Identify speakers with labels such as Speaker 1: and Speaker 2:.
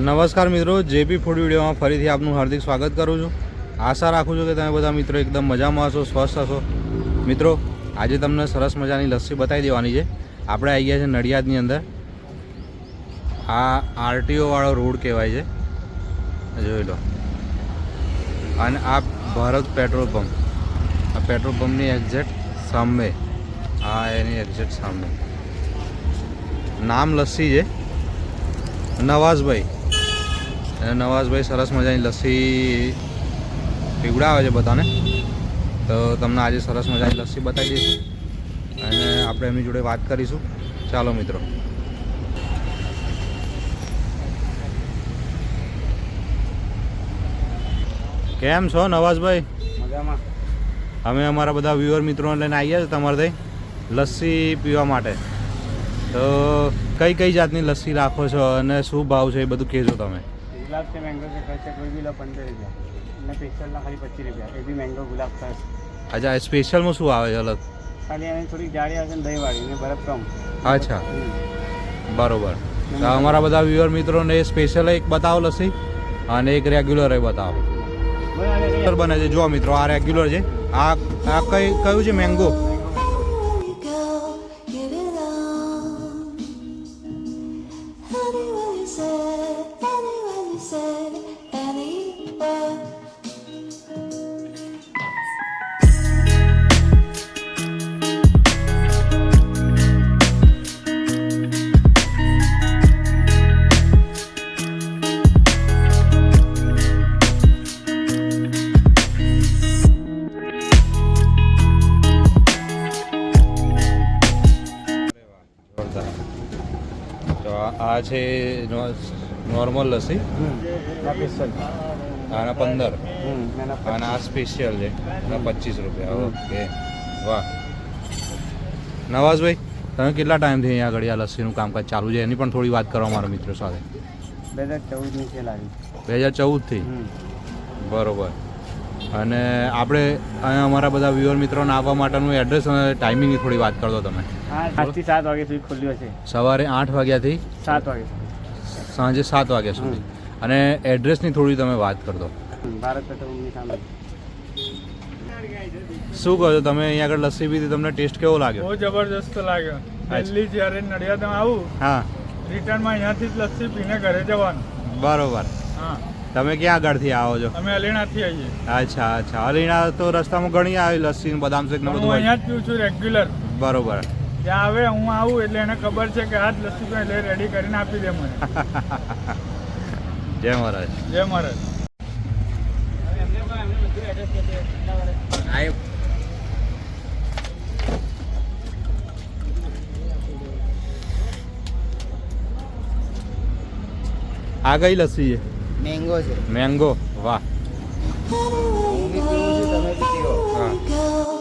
Speaker 1: નમસ્કાર મિત્રો, JP food વિડીયોમાં ફરીથી આપનું હાર્દિક સ્વાગત કરું છું. આશા રાખું છું કે તમે બધા મિત્રો એકદમ મજામાં હશો, સ્વસ્થ હશો. મિત્રો, આજે તમને સરસ મજાની લસ્સી બતાવી દેવાની છે. આપણે આવી ગયા છે નડિયાદની અંદર. આ આરટીઓ વાળો રોડ કહેવાય છે. જોઈ લો. અને આ ભારત પેટ્રોલ પંપ. આ પેટ્રોલ પંપની એક્ઝેક્ટ સામે. આ એની એક્ઝેક્ટ સામે. નામ લસ્સી છે. નવાઝભાઈ. નવાઝભાઈ સરસ મજાની લસ્સી પીવડાવે છે બધાને. તો તમને આજે સરસ મજાની લસ્સી બતાવી દઈશું. અને આપણે એમની જોડે વાત કરીશું. ચાલો મિત્રો. કેમ છો નવાઝભાઈ?
Speaker 2: મજામાં.
Speaker 1: અમે અમારા બધા વ્યુઅર મિત્રોને લઈને આવ્યા છે તમારે ત્યાં લસ્સી પીવા માટે. તો કઈ કઈ જાતની લસ્સી રાખો છો અને શું ભાવ છે એ બધું કહેજો તમે.
Speaker 2: ગુલાબ છે મેંગો છે કચ્છ કોઈ બી લો પંદર રૂપિયા અને સ્પેશિયલના ખાલી પચીસ રૂપિયા એ બી મેંગો ગુલાબ ખર્ચ
Speaker 1: અચ્છા સ્પેશિયલમાં શું આવે છે અલગ
Speaker 2: ખાલી એની થોડીક જાડી આવશે ને દહીંવાળી ને બરફ કમ
Speaker 1: અચ્છા. બરોબર. તો અમારા બધા વ્યુઅર મિત્રોને સ્પેશિયલ એક બતાવો લસી અને એક રેગ્યુલર એ બતાવો. બને છે. જો મિત્રો આ રેગ્યુલર છે. આ આ કઈ કયું છે? Mango
Speaker 3: give it all. Anywhere you say,
Speaker 1: આ- છે નોર્મલ લસ્સી. આના પંદર. અને આ સ્પેશિયલ છે. એના પચીસ રૂપિયા. ઓકે. વાહ. નવાઝભાઈ તમે કેટલા ટાઈમથી અહીંયા આગળ આ લસ્સીનું કામકાજ ચાલુ છે? એની પણ થોડી વાત કરવા મારા મિત્રો સાથે.
Speaker 2: બે હજાર ચૌદની છે લાવી
Speaker 1: બે હજાર ચૌદથી? બરોબર. અને આપણે અહીંયા અમારા બધા વ્યુઅર મિત્રોને આવવા માટેનું એડ્રેસ અને ટાઈમિંગની થોડી વાત કરજો તમે.
Speaker 2: આજથી સાત વાગ્યા સુધી ખુલ્યું હશે.
Speaker 1: સવારે આઠ વાગ્યાથી
Speaker 2: સાત વાગે
Speaker 1: સાંજે સાત વાગ્યા સુધી. અને એડ્રેસની થોડી તમે વાત
Speaker 2: કરજો ભારત પેટ્રોલની સામે.
Speaker 1: શું કહો છો? તમે અહીંયા આગળ લસ્સી પીધી તમને ટેસ્ટ કેવો લાગ્યો?
Speaker 4: બહુ જબરજસ્ત લાગ્યો. એટલી જ્યારે નડિયાદમાં આવું
Speaker 1: હા.
Speaker 4: રિટર્નમાં અહીંયાથી જ લસ્સી પીને ઘરે જવાનું.
Speaker 1: બરોબર.
Speaker 4: હા.
Speaker 1: તમે ક્યાં આગળથી આવો છો?
Speaker 4: અમે અલીણાથી આવીએ.
Speaker 1: અચ્છા અચ્છા. અલીણા તો રસ્તામાં ઘણી આવી લસ્સી ને બદામ શેક ને
Speaker 4: હું
Speaker 1: બધું હોય.
Speaker 4: અહીંયા જ પીઉં છું રેગ્યુલર.
Speaker 1: બરોબર.
Speaker 4: ત્યાં આવે હું આવું એટલે એને ખબર છે કે આ જ લસ્સી એટલે રેડી કરીને આપી દે મને.
Speaker 1: જય મહારાજ.
Speaker 4: જય મહારાજ.
Speaker 1: આ કઈ લસ્સી છે?
Speaker 2: મેંગો છે.
Speaker 1: મેંગો વાહ.
Speaker 3: હા.